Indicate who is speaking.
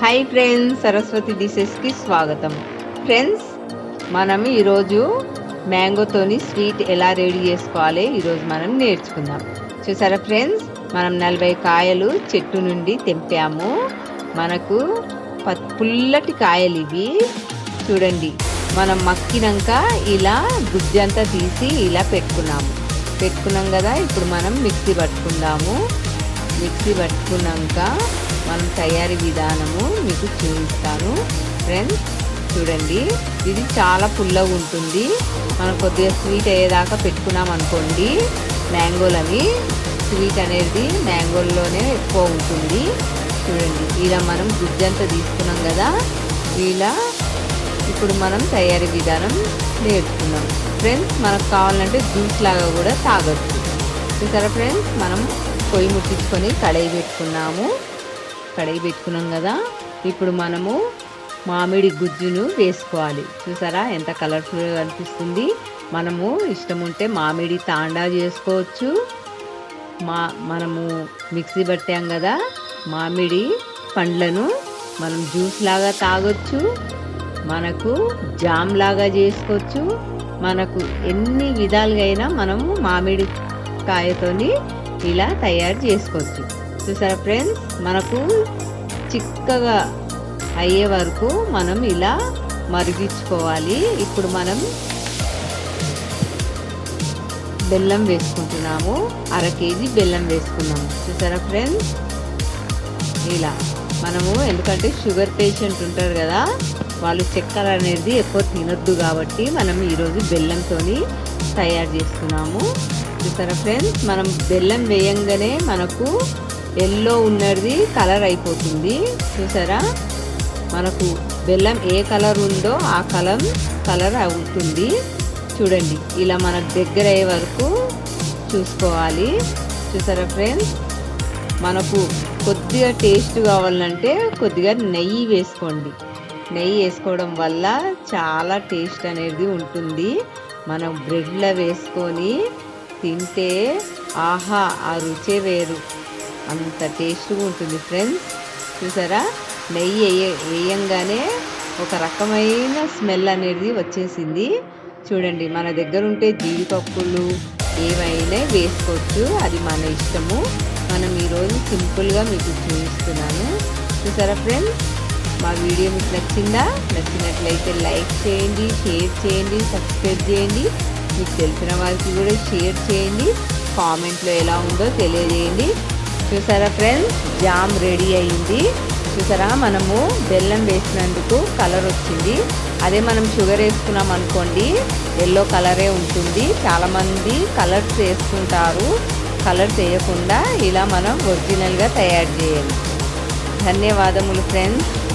Speaker 1: Hi friends Saraswati డిషెస్కి స్వాగతం friends మనం ఈరోజు మ్యాంగోతోని స్వీట్ ఎలా రెడీ చేసుకోవాలి ఈరోజు మనం నేర్చుకుందాం చూసారా ఫ్రెండ్స్ మనం నలభై కాయలు చెట్టు నుండి తెంపాము మనకు పుల్లటి కాయలు ఇవి చూడండి మనం మక్కినాక ఇలా గుజ్జంతా తీసి ఇలా పెట్టుకున్నాము పెట్టుకున్నాం కదా ఇప్పుడు మనం మిక్సీ పట్టుకుందాము మిక్సీ పట్టుకున్నాక మనం తయారీ విధానము మీకు చూపిస్తాను. ఫ్రెండ్స్ చూడండి. ఇది చాలా పుల్లగా ఉంటుంది. మనం కొద్దిగా స్వీట్ అయ్యేదాకా పెట్టుకున్నాం అనుకోండి. మ్యాంగోలని స్వీట్ అనేది మ్యాంగోల్లోనే ఎక్కువ ఉంటుంది. చూడండి. ఇలా మనం గుజ్జంతా తీసుకున్నాం కదా. ఇలా ఇప్పుడు మనం తయారీ విధానం నేర్చుకున్నాం. ఫ్రెండ్స్ మనకు కావాలంటే జ్యూస్ లాగా కూడా తాగొచ్చు. చూసారా ఫ్రెండ్స్ మనం పొయ్యి ముట్టించుకొని కడాయి పెట్టుకున్నాము. కడాయి పెట్టుకున్నాం కదా. ఇప్పుడు మనము మామిడి గుజ్జును వేసుకోవాలి. చూసారా ఎంత కలర్ఫుల్గా కనిపిస్తుంది మనము ఇష్టం ఉంటే మామిడి తాండా చేసుకోవచ్చు. మా మనము మిక్సీ పట్టాం కదా. మామిడి పండ్లను మనం జ్యూస్ లాగా తాగొచ్చు. మనకు జామ్ లాగా చేసుకోవచ్చు. మనకు ఎన్ని విధాలుగా అయినా మనము మామిడి కాయతోని ఇలా తయారు చేసుకోవచ్చు. చూసారా ఫ్రెండ్స్ మనకు చిక్కగా అయ్యే వరకు మనం ఇలా మరిగించుకోవాలి. ఇప్పుడు మనం బెల్లం వేసుకుంటున్నాము. అర కేజీ బెల్లం వేసుకున్నాము. చూసారా ఫ్రెండ్స్ ఇలా. మనము ఎందుకంటే షుగర్ పేషెంట్ ఉంటారు కదా వాళ్ళు చక్కెర అనేది ఎక్కువ తినొద్దు కాబట్టి మనం ఈరోజు బెల్లంతో తయారు చేస్తున్నాము చూసారా ఫ్రెండ్స్ మనం బెల్లం వేయంగానే మనకు ఎల్లో ఉన్నది కలర్ అయిపోతుంది. చూసారా? మనకు బెల్లం ఏ కలర్ ఉందో ఆ కలర్ కలర్ అవుతుంది. చూడండి ఇలా మనకు దగ్గర అయ్యే వరకు చూసుకోవాలి. చూసారా ఫ్రెండ్స్ మనకు కొద్దిగా టేస్ట్ కావాలంటే కొద్దిగా నెయ్యి వేసుకోండి. నెయ్యి వేసుకోవడం వల్ల చాలా టేస్ట్ అనేది ఉంటుంది. మనం బ్రెడ్లో వేసుకొని తింటే ఆహా ఆ రుచే వేరు. అంత టేస్ట్గా ఉంటుంది ఫ్రెండ్స్. చూసారా? నెయ్యి వేయ వేయంగానే ఒక రకమైన స్మెల్ అనేది వచ్చేసింది. చూడండి మన దగ్గర ఉంటే జీడిపప్పులు ఏవైనా వేసుకోవచ్చు. అది మన ఇష్టము. మనం ఈరోజు సింపుల్గా మీకు చూపిస్తున్నాను. చూసారా ఫ్రెండ్స్? మా వీడియో మీకు నచ్చిందా? నచ్చినట్లయితే లైక్ చేయండి షేర్ చేయండి సబ్స్క్రైబ్ చేయండి. మీకు తెలిసిన వారికి కూడా షేర్ చేయండి. కామెంట్లో ఎలా ఉందో తెలియజేయండి. చూసారా ఫ్రెండ్స్? జామ్ రెడీ అయింది. చూసారా? మనము బెల్లం వేసినందుకు కలర్ వచ్చింది. అదే మనం షుగర్ వేసుకున్నాం అనుకోండి ఎల్లో కలరే ఉంటుంది. చాలామంది కలర్స్ వేసుకుంటారు. కలర్స్ వేయకుండా ఇలా మనం ఒరిజినల్గా తయారు చేయాలి. ధన్యవాదములు ఫ్రెండ్స్.